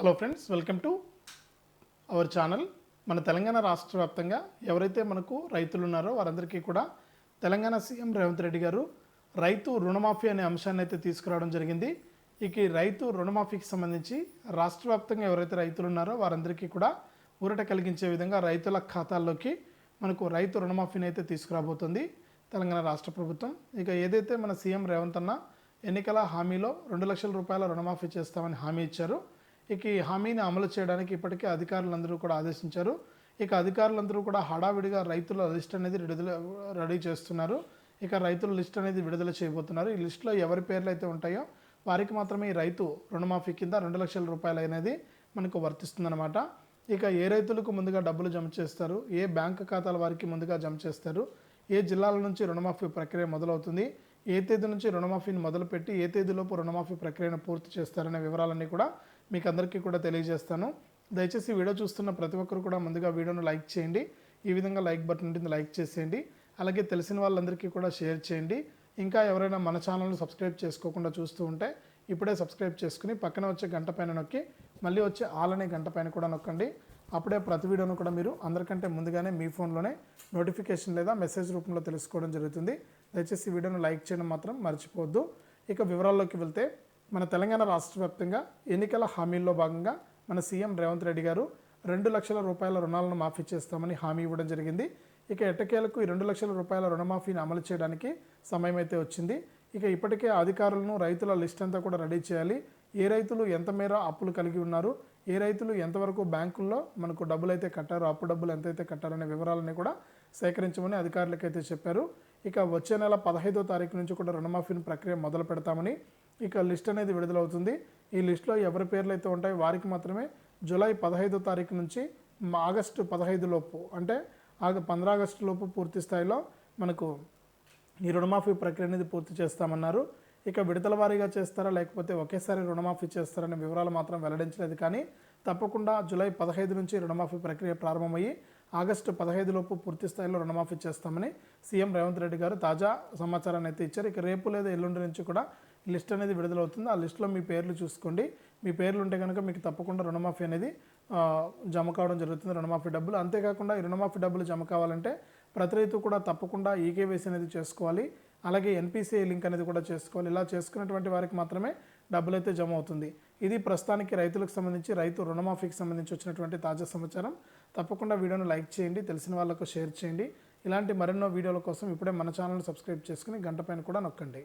Hello friends welcome to our channel మన తెలంగాణ రాష్ట్ర వ్యాప్తంగా ఎవరైతే మనకు రైతులు ఉన్నారో వారందరికీ కూడా తెలంగాణ సీఎం రేవంత్ రెడ్డి గారు రైతు రుణమాఫీ అనే అంశాన్ని అయితే తీసుకురావడం జరిగింది. ఇక ఈ రైతు రుణమాఫీకి సంబంధించి రాష్ట్ర వ్యాప్తంగా ఎవరైతే రైతులు ఉన్నారో వారందరికీ కూడా ఊరట కలిగించే విధంగా రైతుల ఖాతాల్లోకి మనకు రైతు రుణమాఫీని అయితే తీసుకురాబోతుంది తెలంగాణ రాష్ట్ర ప్రభుత్వం. ఇక ఏదైతే మన సీఎం రేవంత్ అన్న ఎన్నికల హామీలో రెండు లక్షల రూపాయల రుణమాఫీ చేస్తామని హామీ ఇచ్చారు. ఇక ఈ హామీని అమలు చేయడానికి ఇప్పటికే అధికారులందరూ కూడా ఆదేశించారు. ఇక అధికారులందరూ కూడా హడావిడిగా రైతుల లిస్ట్ అనేది విడుదల రెడీ చేస్తున్నారు. ఇక రైతుల లిస్ట్ అనేది విడుదల చేయబోతున్నారు. ఈ లిస్టులో ఎవరి పేర్లు అయితే ఉంటాయో వారికి మాత్రమే ఈ రైతు రుణమాఫీ కింద రెండు లక్షల రూపాయలు అనేది మనకు వర్తిస్తుందన్నమాట. ఇక ఏ రైతులకు ముందుగా డబ్బులు జమ చేస్తారు? ఏ బ్యాంక్ ఖాతాల వారికి ముందుగా జమ చేస్తారు? ఏ జిల్లాల నుంచి రుణమాఫీ ప్రక్రియ మొదలవుతుంది? ఏ తేదీ నుంచి రుణమాఫీని మొదలుపెట్టి ఏ తేదీలోపు రుణమాఫీ ప్రక్రియను పూర్తి చేస్తారనే వివరాలన్నీ కూడా మీకు అందరికీ కూడా తెలియజేస్తాను. దయచేసి వీడియో చూస్తున్న ప్రతి ఒక్కరు కూడా ముందుగా వీడియోను లైక్ చేయండి. ఈ విధంగా లైక్ బటన్ ఉంటుంది లైక్ చేసేయండి. అలాగే తెలిసిన వాళ్ళందరికీ కూడా షేర్ చేయండి. ఇంకా ఎవరైనా మన ఛానల్ను సబ్స్క్రైబ్ చేసుకోకుండా చూస్తూ ఉంటే ఇప్పుడే సబ్స్క్రైబ్ చేసుకుని పక్కన వచ్చే గంట పైన నొక్కి మళ్ళీ వచ్చే ఆల్ అనే గంట పైన కూడా నొక్కండి. అప్పుడే ప్రతి వీడియోను కూడా మీరు అందరికంటే ముందుగానే మీ ఫోన్లోనే నోటిఫికేషన్ లేదా మెసేజ్ రూపంలో తెలుసుకోవడం జరుగుతుంది. దయచేసి వీడియోను లైక్ చేయడం మాత్రం మర్చిపోవద్దు. ఇక వివరాల్లోకి వెళ్తే మన తెలంగాణ రాష్ట్ర వ్యాప్తంగా ఎన్నికల హామీల్లో భాగంగా మన సీఎం రేవంత్ రెడ్డి గారు రెండు లక్షల రూపాయల రుణాలను మాఫీ చేస్తామని హామీ ఇవ్వడం జరిగింది. ఇక ఎట్టకేలకు ఈ రెండు లక్షల రూపాయల రుణమాఫీని అమలు చేయడానికి సమయం అయితే వచ్చింది. ఇక ఇప్పటికే అధికారులను రైతుల లిస్ట్ అంతా కూడా రెడీ చేయాలి. ఏ రైతులు ఎంత మేర అప్పులు కలిగి ఉన్నారు? ఏ రైతులు ఎంతవరకు బ్యాంకుల్లో మనకు డబ్బులు అయితే కట్టారో అప్పు డబ్బులు ఎంతైతే కట్టారనే వివరాలని కూడా సేకరించమని అధికారులకైతే చెప్పారు. ఇక వచ్చే నెల పదహైదో తారీఖు నుంచి కూడా రుణమాఫీని ప్రక్రియ మొదలు పెడతామని ఇక లిస్ట్ అనేది విడుదలవుతుంది. ఈ లిస్టులో ఎవరి పేర్లు అయితే ఉంటాయో వారికి మాత్రమే జూలై పదహైదో తారీఖు నుంచి ఆగస్టు పదహైదు లోపు అంటే ఆగ పంద్రా ఆగస్టు లోపు పూర్తి స్థాయిలో మనకు ఈ రుణమాఫీ ప్రక్రియ అనేది పూర్తి చేస్తామన్నారు. ఇక విడతల వారీగా చేస్తారా లేకపోతే ఒకేసారి రుణమాఫీ చేస్తారనే వివరాలు మాత్రం వెల్లడించలేదు కానీ తప్పకుండా జూలై పదహైదు నుంచి రుణమాఫీ ప్రక్రియ ప్రారంభమయ్యి ఆగస్టు పదహైదు లోపు పూర్తి స్థాయిలో రుణమాఫీ చేస్తామని సీఎం రేవంత్ రెడ్డి గారు తాజా సమాచారాన్ని అయితే ఇచ్చారు. ఇక రేపు లేదా ఎల్లుండి నుంచి కూడా లిస్ట్ అనేది విడుదలవుతుంది. ఆ లిస్టులో మీ పేర్లు చూసుకోండి. మీ పేర్లు ఉంటే కనుక మీకు తప్పకుండా రుణమాఫీ అనేది జమ కావడం జరుగుతుంది. రుణమాఫీ డబ్బులు. అంతేకాకుండా ఈ రుణమాఫీ డబ్బులు జమ కావాలంటే ప్రతి రైతు కూడా తప్పకుండా ఈకేవైసీ అనేది చేసుకోవాలి. అలాగే ఎన్పిసిఐ లింక్ అనేది కూడా చేసుకోవాలి. ఇలా చేసుకున్నటువంటి వారికి మాత్రమే డబ్బులు అయితే జమ అవుతుంది. ఇది ప్రస్తుతానికి రైతులకు సంబంధించి రైతు రుణమాఫీకి సంబంధించి వచ్చినటువంటి తాజా సమాచారం. తప్పకుండా వీడియోను లైక్ చేయండి తెలిసిన వాళ్ళకు షేర్ చేయండి. ఇలాంటి మరెన్నో వీడియోల కోసం ఇప్పుడే మన ఛానల్ని సబ్స్క్రైబ్ చేసుకుని గంట పైన కూడా నొక్కండి.